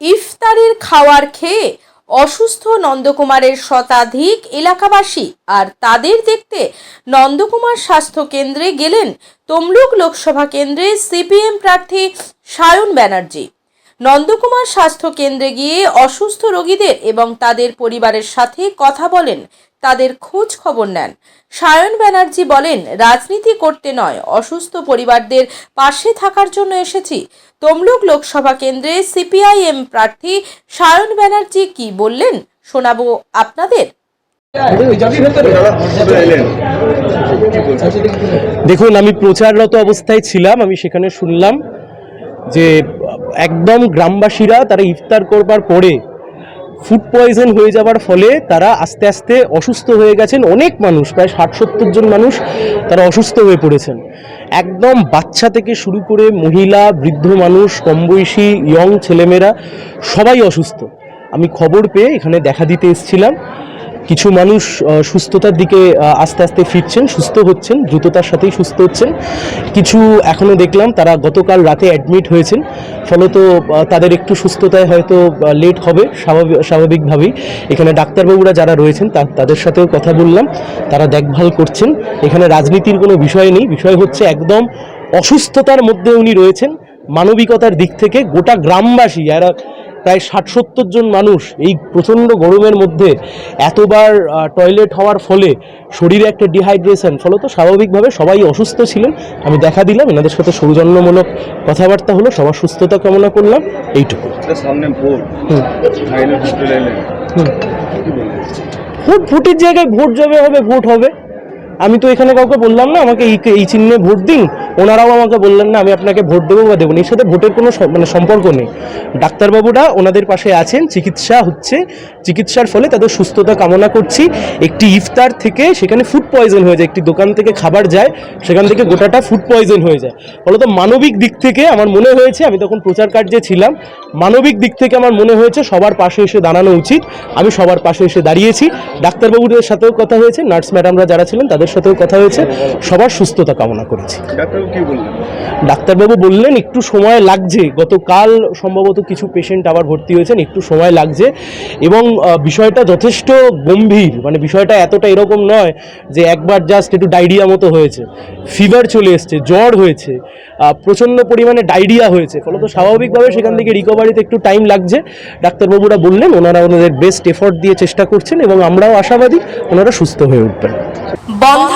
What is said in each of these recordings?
ইফতারির খাওয়ার খেয়ে অসুস্থ নন্দকুমারের শতাধিক এলাকাবাসী আর তাদের দেখতে নন্দকুমার স্বাস্থ্য কেন্দ্রে গেলেন তমলুক লোকসভা কেন্দ্রে সিপিএম প্রার্থী সায়ন ব্যানার্জি। নন্দকুমার স্বাস্থ্য কেন্দ্রে গিয়ে অসুস্থ রোগীদের এবং তাদের পরিবারের সাথে কথা বলেন। তাদের খোঁজ খবর নেন। সায়ন ব্যানার্জি বলেন, রাজনীতি করতে নয়, অসুস্থ পরিবারদের পাশে থাকার জন্য এসেছি। তমলুক লোকসভা কেন্দ্রে সিপিআইএম প্রার্থী সায়ন ব্যানার্জি কি বললেন, শোনাবো আপনাদের। দেখুন, আমি প্রচাররত অবস্থায় ছিলাম, আমি সেখানে শুনলাম। যে একদম গ্রামবাসীরা তারা ইফতার করবার পরে ফুড পয়জন হয়ে যাওয়ার ফলে তারা আস্তে আস্তে অসুস্থ হয়ে গেছেন। অনেক মানুষ, প্রায় ষাট সত্তর জন মানুষ তারা অসুস্থ হয়ে পড়েছেন। একদম বাচ্চা থেকে শুরু করে মহিলা, বৃদ্ধ মানুষ কম বয়সী ইয়ং ছেলেমেয়েরা সবাই অসুস্থ। আমি খবর পেয়ে এখানে দেখা দিতে এসেছিলাম। কিছু মানুষ সুস্থতার দিকে আস্তে আস্তে ফিরছেন, সুস্থ হচ্ছেন, দ্রুততার সাথেই সুস্থ হচ্ছেন। কিছু এখনও দেখলাম, তারা গতকাল রাতে অ্যাডমিট হয়েছেন। ফলত তাদের একটু সুস্থতায় হয়তো লেট হবে স্বাভাবিক স্বাভাবিকভাবেই। এখানে ডাক্তারবাবুরা যারা রয়েছেন তাদের সাথেও কথা বললাম। তারা দেখভাল করছেন। এখানে রাজনীতির কোনো বিষয় নেই। বিষয় হচ্ছে একদম অসুস্থতার মধ্যে উনি রয়েছেন। মানবিকতার দিক থেকে গোটা গ্রামবাসী এরা প্রায় ষাট সত্তর জন মানুষ এই প্রচণ্ড গরমের মধ্যে এতবার টয়লেট হওয়ার ফলে শরীরে একটা ডিহাইড্রেশন ফলত স্বাভাবিকভাবে সবাই অসুস্থ ছিলেন। আমি দেখা দিলাম এনাদের সাথে সৌজন্যমূলক কথাবার্তা হলো সবার সুস্থতা কামনা করলাম এইটুকু। ভোট ভোটের জায়গায় ভোট যাবে হবে ভোট হবে। আমি তো এখানে কাউকে বললাম না আমাকে এই এই চিহ্নে ভোট দিন। ওনারাও আমাকে বললেন, না, আমি আপনাকে ভোট দেবো বা দেবো না। সাথে ভোটের কোনো মানে সম্পর্ক নেই। ডাক্তারবাবুরা ওনাদের পাশে আছেন, চিকিৎসা হচ্ছে, চিকিৎসার ফলে তাদের সুস্থতা কামনা করছি। একটি ইফতার থেকে সেখানে ফুড পয়জন হয়ে যায়, একটি দোকান থেকে খাবার যায়, সেখান থেকে গোটাটা ফুড পয়জন হয়ে যায়। ফলত মানবিক দিক থেকে আমার মনে হয়েছে, আমি তখন প্রচার কার্যে ছিলাম, মানবিক দিক থেকে আমার মনে হয়েছে সবার পাশে এসে দাঁড়ানো উচিত, আমি সবার পাশে এসে দাঁড়িয়েছি। ডাক্তারবাবুদের সাথেও কথা হয়েছে, নার্স ম্যাডামরা যারা ছিলেন তাদের সাথেও কথা হয়েছে, সবার সুস্থতা কামনা করেছি। ডাক্তার কি বললেন? ডাক্তারবাবু বললেন একটু সময় লাগছে। গতকাল সম্ভবত কিছু পেশেন্ট আবার ভর্তি হয়েছেন একটু সময় লাগছে। এবং বিষয়টা যথেষ্ট গম্ভীর। মানে বিষয়টা এতটা এরকম নয় যে একবার জাস্ট একটু ডায়রিয়া মতো হয়েছে। ফিভার চলে এসছে জ্বর হয়েছে প্রচণ্ড পরিমাণে ডায়রিয়া হয়েছে। ফলত স্বাভাবিকভাবে সেখান থেকে রিকভারিতে একটু টাইম লাগছে। ডাক্তারবাবুরা বললেন ওনারা ওনাদের বেস্ট এফোর্ট দিয়ে চেষ্টা করছেন এবং আমরাও আশাবাদী ওনারা সুস্থ হয়ে উঠবেন। কোনো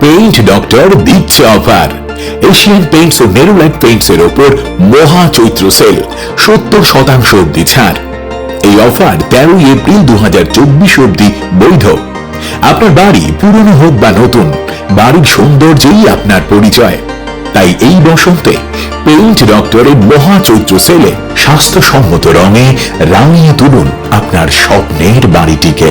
পেইন্ট ডক্টর দিচ্ছে অফার এশিয়ান পেইন্টস ও নেরুলাইট পেইন্টস এর ওপর মহা চৈত্র সেল সত্তর শতাংশ অব্দি ছাড়। এই অফার তেরোই এপ্রিল দু অব্দি বৈধ। আপনার বাড়ি পুরনো হোক বা নতুন, বাড়ির সৌন্দর্যই আপনার পরিচয়। তাই এই বসন্তে পেইন্ট ডক্টরের মহা চৈত্র সেলে স্বাস্থ্যসম্মত রঙে রাঙিয়ে তুলুন আপনার স্বপ্নের বাড়িটিকে।